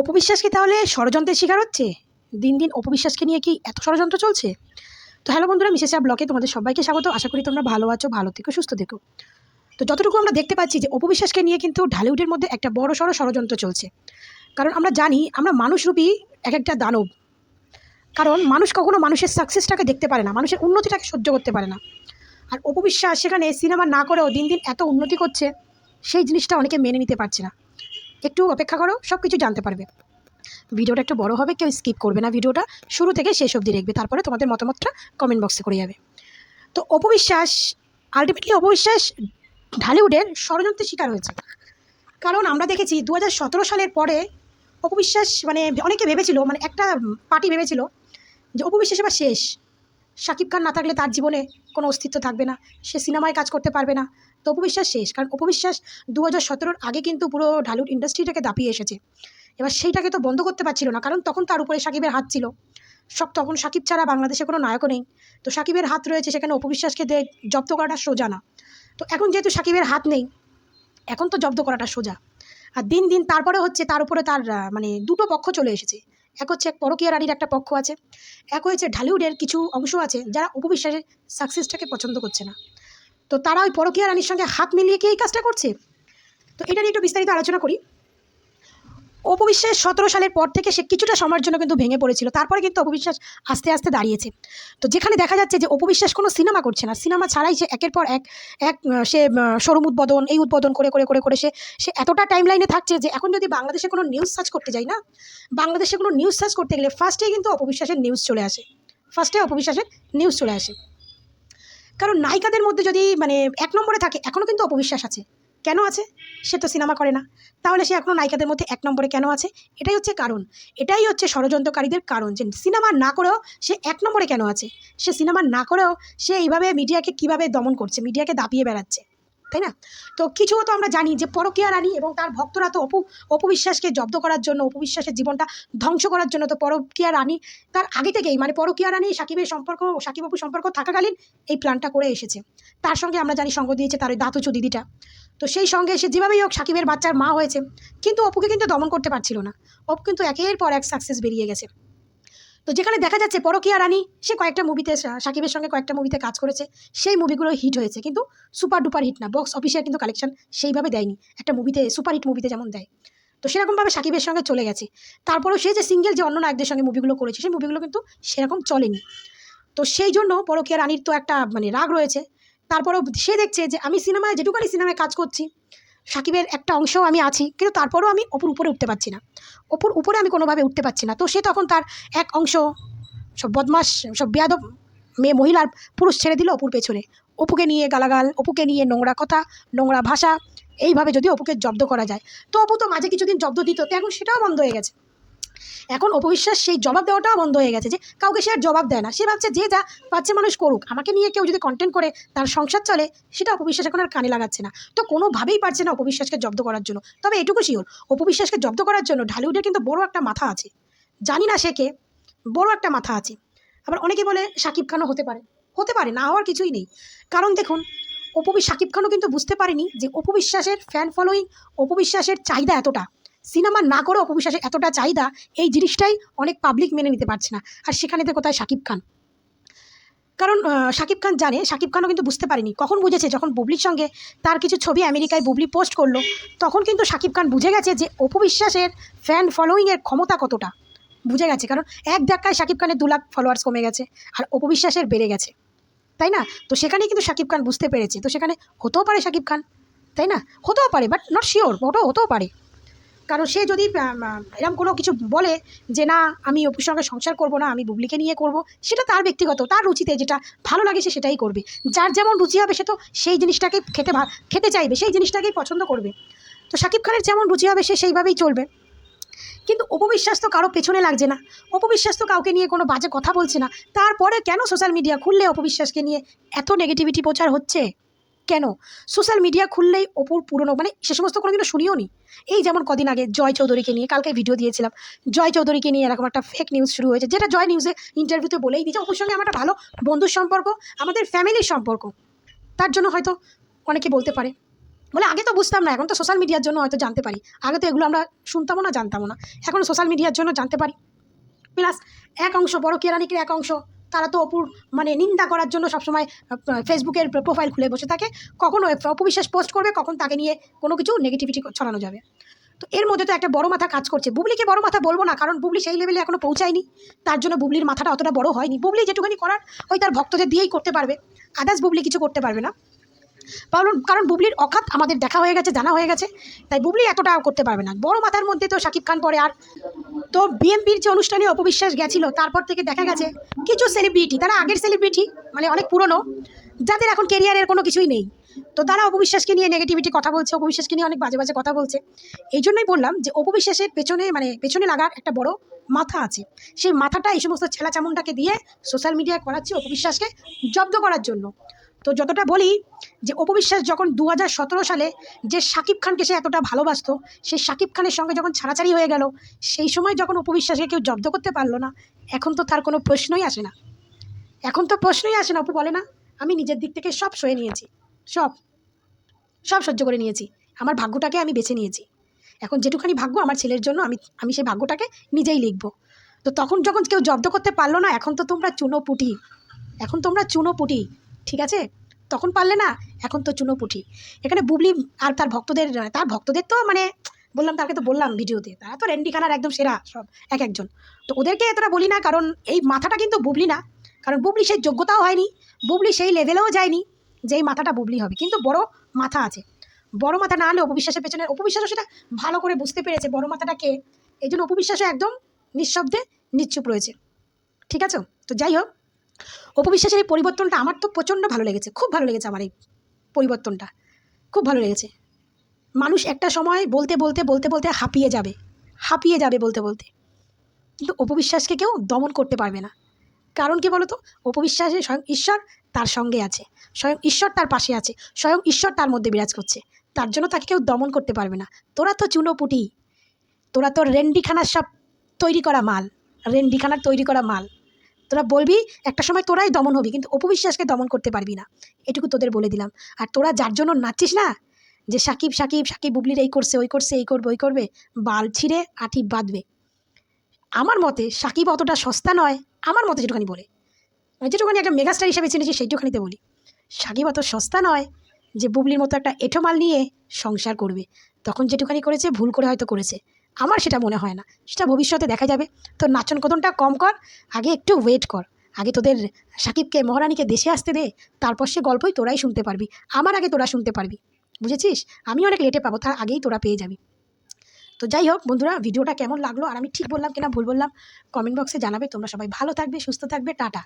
অপবিশ্বাস কি তাহলে ষড়যন্ত্রের শিকার হচ্ছে? দিন দিন অপবিশ্বাসকে নিয়ে কি এত ষড়যন্ত্র চলছে? তো হ্যালো বন্ধুরা, মিসেসা ব্লকে তোমাদের সবাইকে স্বাগত। আশা করি তোমরা ভালো আছো, ভালো থেকো, সুস্থ থেকো। তো যতটুকু আমরা দেখতে পাচ্ছি যে অপবিশ্বাসকে নিয়ে কিন্তু ঢালিউডের মধ্যে একটা বড় সড়ো ষড়যন্ত্র চলছে। কারণ আমরা জানি, আমরা মানুষরূপী এক একটা দানব। কারণ মানুষ কখনো মানুষের সাকসেসটাকে দেখতে পারে না, মানুষের উন্নতিটাকে সহ্য করতে পারে না। আর অপবিশ্বাস সেখানে সিনেমা না করেও দিন দিন এত উন্নতি করছে, সেই জিনিসটা অনেকে মেনে নিতে পারছে না। একটু অপেক্ষা করো সব কিছু জানতে পারবে। ভিডিওটা একটু বড় হবে, কেউ স্কিপ করবে না ভিডিওটা। শুরু থেকে শেষ অবধি দেখবে, তারপরে তোমাদের মতামতটা কমেন্ট বক্সে করে যাবে। তো অপবিশ্বাস আলটিমেটলি অপবিশ্বাস ঢালিউডের ষড়যন্ত্রের শিকার হয়েছে। কারণ আমরা দেখেছি দু হাজার সতেরো সালের পরে অপবিশ্বাস মানে অনেকে ভেবেছিল মানে একটা পার্টি ভেবেছিল যে অপবিশ্বাস এবার শেষ। শাকিব খান না থাকলে তার জীবনে কোনো অস্তিত্ব থাকবে না। সে সিনেমায় কাজ করতে পারবে না। তো অপবিশ্বাস শেষ। কারণ অপবিশ্বাস দু হাজার সতেরোর আগে কিন্তু পুরো ঢালিউড ইন্ডাস্ট্রিটাকে দাপিয়ে এসেছে। এবার সেইটাকে তো বন্ধ করতে পারছিল না, কারণ তখন তার উপরে সাকিবের হাত ছিল। সব তখন সাকিব ছাড়া বাংলাদেশে কোনো নায়কও নেই। তো সাকিবের হাত রয়েছে সেখানে অপবিশ্বাসকে দিয়ে জব্দ করাটা সোজা না। তো এখন যেহেতু সাকিবের হাত নেই, এখন তো জব্দ করাটা সোজা। আর দিন দিন তারপরে হচ্ছে তার উপরে তার মানে দুটো পক্ষ চলে এসেছে। এক হচ্ছে এক পরকীয়া রানীর একটা পক্ষ আছে, এক হয়েছে ঢালিউডের কিছু অংশ আছে যারা উপবিশ্বাসের সাকসেসটাকে পছন্দ করছে না। তো তারা ওই পরকীয়া রানীর সঙ্গে হাত মিলিয়ে কি এই কাজটা করছে? তো এটা নিয়ে একটু বিস্তারিত আলোচনা করি। অপবিশ্বাস সতেরো সালের পর থেকে সে কিছুটা সময়ের জন্য কিন্তু ভেঙে পড়েছিল। তারপরে কিন্তু অপবিশ্বাস আস্তে আস্তে দাঁড়িয়েছে। তো যেখানে দেখা যাচ্ছে যে অপবিশ্বাস কোনো সিনেমা করছে না, সিনেমা ছাড়াই সে একের পর এক এক সে শোরুম উদ্বোধন, এই উদ্বোধন করে করে করে করে সে সে এতটা টাইম লাইনে থাকছে যে এখন যদি বাংলাদেশে কোনো নিউজ সার্চ করতে যাই না, বাংলাদেশে কোনো নিউজ সার্চ করতে গেলে ফার্স্টেই কিন্তু অপবিশ্বাসের নিউজ চলে আসে। ফার্স্টে অপবিশ্বাসের নিউজ চলে আসে। কারণ নায়িকাদের মধ্যে যদি মানে এক নম্বরে থাকে এখনও কিন্তু অপবিশ্বাস আছে। কেন আছে? সে তো সিনেমা করে না। তাহলে সে এখনও নায়িকাদের মধ্যে এক নম্বরে কেন আছে? এটাই হচ্ছে কারণ। এটাই হচ্ছে ষড়যন্ত্রকারীদের কারণ যে সিনেমা না করেও সে এক নম্বরে কেন আছে? সে সিনেমা না করেও সে এইভাবে মিডিয়াকে কীভাবে দমন করছে? মিডিয়াকে দাপিয়ে বেড়াচ্ছে। তাই না? তো কিছু তো আমরা জানি যে পরকীয়া রানী এবং তার ভক্তরা তো অপু, অপবিশ্বাসকে জব্দ করার জন্য, অপবিশ্বাসের জীবনটা ধ্বংস করার জন্য তো পরকীয়া রানী তার আগে থেকেই মানে পরকীয়া রানী সাকিবের সম্পর্ক সাকিব অপু সম্পর্ক থাকাকালীন এই প্ল্যানটা করে এসেছে। তার সঙ্গে আমরা জানি সঙ্গ দিয়েছে তার ওই দাতুচু দিদিটা তো সেই সঙ্গে সে যেভাবেই হোক সাকিবের বাচ্চার মা হয়েছে, কিন্তু অপুকে কিন্তু দমন করতে পারছিল না। অপু কিন্তু একের পর এক সাকসেস বেরিয়ে গেছে। তো যেখানে দেখা যাচ্ছে পরকীয়া রানী, সে কয়েকটা মুভিতে সাকিবের সঙ্গে কয়েকটা মুভিতে কাজ করেছে, সেই মুভিগুলো হিট হয়েছে। কিন্তু সুপার ডুপার হিট না বক্স অফিসের কিন্তু কালেকশন সেইভাবে দেয়নি। একটা মুভিতে সুপার হিট মুভিতে যেমন দেয়। তো সেরকমভাবে সাকিবের সঙ্গে চলে গেছে। তারপরেও সে যে সিঙ্গেল যে অন্য নায়কদের সঙ্গে মুভিগুলো করেছে, সেই মুভিগুলো কিন্তু সেরকম চলেনি। তো সেই জন্য পরকীয়া রানীর তো একটা মানে রাগ রয়েছে। তারপরেও সে দেখছে যে, আমি সিনেমায়, যেটুকানি সিনেমায় কাজ করছি সাকিবের একটা অংশও আমি আছি, কিন্তু তারপরেও আমি অপুর উপরে উঠতে পারছি না। অপুর উপরে আমি কোনোভাবে উঠতে পারছি না। তো সে তখন তার এক অংশ, সব বদমাস সব বেয়াদব মেয়ে মহিলার পুরুষ ছেড়ে দিল অপুর পেছনে। অপুকে নিয়ে গালাগাল, অপুকে নিয়ে নোংরা কথা, নোংরা ভাষা, এইভাবে যদি অপুকে জব্দ করা যায়। তো অপু তো মাঝে কিছুদিন জব্দ দিত, তো এখন সেটাও বন্ধ হয়ে গেছে। এখন অপবিশ্বাস সেই জবাব দেওয়াটাও বন্ধ হয়ে গেছে যে কাউকে সে আর জবাব দেয় না। সে ভাবছে যে যা পাচ্ছে মানুষ করুক, আমাকে নিয়ে কেউ যদি কন্টেন্ট করে, তার সংসার চলে, সেটা অপবিশ্বাস এখন আর কানে লাগাচ্ছে না। তো কোনোভাবেই পারছে না অপবিশ্বাসকে জব্দ করার জন্য। তবে এটুকু শিওর অপবিশ্বাসকে জব্দ করার জন্য ঢালিউডের কিন্তু বড় একটা মাথা আছে। জানি না সে কে, বড় একটা মাথা আছে। আবার অনেকে বলে শাকিব খানও হতে পারে। হতে পারে, না হওয়ার কিছুই নেই। কারণ দেখুন, অপবি শাকিব খানও কিন্তু বুঝতে পারেনি যে অপবিশ্বাসের ফ্যান ফলোয়িং অপবিশ্বাসের চাহিদা এতটা। সিনেমা না করে অপবিশ্বাসের এতটা চাহিদা এই জিনিসটাই অনেক পাবলিক মেনে নিতে পারছে না। আর সেখানে তো কোথায় শাকিব খান? কারণ শাকিব খান জানে, শাকিব খানও কিন্তু বুঝতে পারেনি। কখন বুঝেছে? যখন বুবলির সঙ্গে তার কিছু ছবি আমেরিকায় বুবলি পোস্ট করল, তখন কিন্তু শাকিব খান বুঝে গেছে যে অপবিশ্বাসের ফ্যান ফলোয়িংয়ের ক্ষমতা কতটা। বুঝে গেছে, কারণ এক ধাক্কায় শাকিব খানের দু লাখ ফলোয়ার্স কমে গেছে, আর অপবিশ্বাসের বেড়ে গেছে। তাই না? তো সেখানে কিন্তু শাকিব খান বুঝতে পেরেছে। তো সেখানে হতেও পারে শাকিব খান, তাই না? হতেও পারে বাট নট শিওর ওটাও হতেও পারে। কারণ সে যদি এরম কোনো কিছু বলে যে না, আমি অপুর সঙ্গে সংসার করব না, আমি বুবলিকে নিয়ে করব, সেটা তার ব্যক্তিগত, তার রুচিতে যেটা ভালো লাগে সে সেটাই করবে। যার যেমন রুচি হবে সে তো সেই জিনিসটাকে খেতে খেতে চাইবে, সেই জিনিসটাকেই পছন্দ করবে। তো শাকিব খানের যেমন রুচি হবে সে সেইভাবেই চলবে। কিন্তু অপবিশ্বাস তো কারও পেছনে লাগছে না। অপবিশ্বাস তো কাউকে নিয়ে কোনো বাজে কথা বলছে না। তারপরে কেন সোশ্যাল মিডিয়া খুললে অপবিশ্বাসকে নিয়ে এত নেগেটিভিটি প্রচার হচ্ছে? কেন? সোশ্যাল মিডিয়া খুললেই অপুর পুরনো মানে সে সমস্ত কোনো কোনোদিনও শুনিও নি। এই যেমন কদিন আগে জয় চৌধুরীকে নিয়ে কালকে ভিডিও দিয়েছিলাম। জয় চৌধুরীকে নিয়ে এরকম একটা ফেক নিউজ শুরু হয়েছে, যেটা জয় নিউজে ইন্টারভিউতে বলেই দিয়েছে। অপুর সঙ্গে আমার একটা ভালো বন্ধুর সম্পর্ক, আমাদের ফ্যামিলির সম্পর্ক। তার জন্য হয়তো অনেকে বলতে পারে। বলে আগে তো বুঝতাম না, এখন তো সোশ্যাল মিডিয়ার জন্য হয়তো জানতে পারি। আগে তো এগুলো আমরা শুনতামও না, জানতামও না। এখন সোশ্যাল মিডিয়ার জন্য জানতে পারি। প্লাস এক অংশ, বড় কেরানিকের এক অংশ তারা তো অপুর মানে নিন্দা করার জন্য সবসময় ফেসবুকের প্রোফাইল খুলে বসে থাকে। কখনও অপবিশ্বাস পোস্ট করবে, কখন তাকে নিয়ে কোনো কিছু নেগেটিভিটি ছড়ানো যাবে। তো এর মধ্যে তো একটা বড় মাথা কাজ করছে। বুবলিকে বড় মাথা বলব না, কারণ বুবলি সেই লেভেলে এখনও পৌঁছায়নি। তার জন্য বুবলির মাথাটা অতটা বড় হয়নি। বুবলি যেটুখানি করার ওই তার ভক্তদের দিয়েই করতে পারবে। আদার্স বুবলি কিছু করতে পারবে না। কারণ কারণ বুবলির অখাত আমাদের দেখা হয়ে গেছে, জানা হয়ে গেছে। তাই বুবলি এতটা করতে পারবে না। বড় মাথার মধ্যে তো শাকিব খান পরে আর। তো বিএমপির যে অনুষ্ঠানে অপবিশ্বাস গেছিল, তারপর থেকে দেখা গেছে কিছু সেলিব্রিটি তারা আগের সেলিব্রিটি মানে অনেক পুরনো, যাদের এখন কেরিয়ারের কোনো কিছুই নেই। তো তারা অপবিশ্বাসকে নিয়ে নেগেটিভিটি কথা বলছে, অপবিশ্বাসকে নিয়ে অনেক বাজে বাজে কথা বলছে। এই জন্যই বললাম যে অপবিশ্বাসের পেছনে মানে পেছনে লাগার একটা বড় মাথা আছে। সেই মাথাটা এই সমস্ত ছেলা চামুন্ডাকে দিয়ে সোশ্যাল মিডিয়ায় করাচ্ছে অপবিশ্বাসকে জব্দ করার জন্য। তো যতটা বলি যে অপবিশ্বাস যখন দু হাজার সতেরো সালে যে শাকিব খানকে সে এতটা ভালোবাসতো সেই শাকিব খানের সঙ্গে যখন ছাড়াছাড়ি হয়ে গেল, সেই সময় যখন অপবিশ্বাসকে কেউ জব্দ করতে পারল না, এখন তো তার কোনো প্রশ্নই আসে না। এখন তো প্রশ্নই আসে না, অপু বলে না, আমি নিজের দিক থেকে সব সয়ে নিয়েছি, সব সব সহ্য করে নিয়েছি, আমার ভাগ্যটাকে আমি বেছে নিয়েছি। এখন যেটুখানি ভাগ্য আমার ছেলের জন্য, আমি আমি সেই ভাগ্যটাকে নিজেই লিখব। তো তখন যখন কেউ জব্দ করতে পারল না, এখন তো তোমরা চুনো পুটি এখন তোমরা চুনো পুটি ঠিক আছে? তখন পারলে না, এখন তো চুনো পুটি এখানে বুবলি আর তার ভক্তদের তার ভক্তদের তো মানে বললাম তাকে তো বললাম ভিডিওতে, তারা তো রেন্ডিখানার একদম সেরা সব, এক একজন। তো ওদেরকে এতটা বলি না, কারণ এই মাথাটা কিন্তু বুবলি না। কারণ বুবলি সেই যোগ্যতাও হয়নি, বুবলি সেই লেভেলেও যায়নি, যে এই মাথাটা বুবলি হবে। কিন্তু বড় মাথা আছে। বড় মাথা না হলে অপবিশ্বাসের পেছনে, অপবিশ্বাসও সেটা ভালো করে বুঝতে পেরেছে বড় মাথাটা কে। এই জন্য অপবিশ্বাসও একদম নিঃশব্দে নিশ্চুপ রয়েছে। ঠিক আছে? তো যাই হোক অপবিশ্বাসের এই পরিবর্তনটা আমার তো প্রচণ্ড ভালো লেগেছে, খুব ভালো লেগেছে আমার এই পরিবর্তনটা, খুব ভালো লেগেছে। মানুষ একটা সময় বলতে বলতে বলতে বলতে হাঁপিয়ে যাবে হাঁপিয়ে যাবে বলতে বলতে। কিন্তু অপবিশ্বাসকে কেউ দমন করতে পারবে না। কারণ কি বলতো? অপবিশ্বাসে স্বয়ং ঈশ্বর তার সঙ্গে আছে, স্বয়ং ঈশ্বর তার পাশে আছে, স্বয়ং ঈশ্বর তার মধ্যে বিরাজ করছে। তার জন্য তাকে কেউ দমন করতে পারবে না। তোরা তো চুনোপুটি, তোরা তো রেন্ডিখানার সব তৈরি করা মাল, রেন্ডিখানার তৈরি করা মাল। তোরা বলবি, একটা সময় তোরাই দমন হবি, কিন্তু অপবিশ্বাসকে দমন করতে পারবি না। এটুকু তোদের বলে দিলাম। আর তোরা যার জন্য নাচছিস না, যে সাকিব সাকিব সাকিব বুবলির এই করছে, ওই করছে, এই করবে, ওই করবে, বাল ছিঁড়ে আঠি বাঁধবে। আমার মতে সাকিব অতটা সস্তা নয়, আমার মতে যেটুখানি বলে। আমি যেটুখানি একটা মেগাস্টার হিসেবে চিনেছি, সেইটুখানিতে বলি। সাকিব অত সস্তা নয় যে বুবলির মতো একটা এঁঠো মাল নিয়ে সংসার করবে। তখন যেটুখানি করেছে, ভুল করে হয়তো করেছে। আমার সেটা মনে হয় না। সেটা ভবিষ্যতে দেখা যাবে। তো নাচন কদনটা কম কর, আগে একটু ওয়েট কর। আগে তোদের সাকিবকে, মহারানীকে দেশে আসতে দে, তারপর সে গল্পই তোরাই শুনতে পারবি। আমার আগে তোরা শুনতে পারবি। বুঝেছিস? আমি অনেক লেটে পাবো, তার আগেই তোরা পেয়ে যাবি। তো যাই হোক বন্ধুরা, ভিডিওটা কেমন লাগল? আর আমি ঠিক বললাম কিনা ভুল বললাম? কমেন্ট বক্সে জানাবে। তোমরা সবাই ভালো থাকবে, সুস্থ থাকবে, টাটা।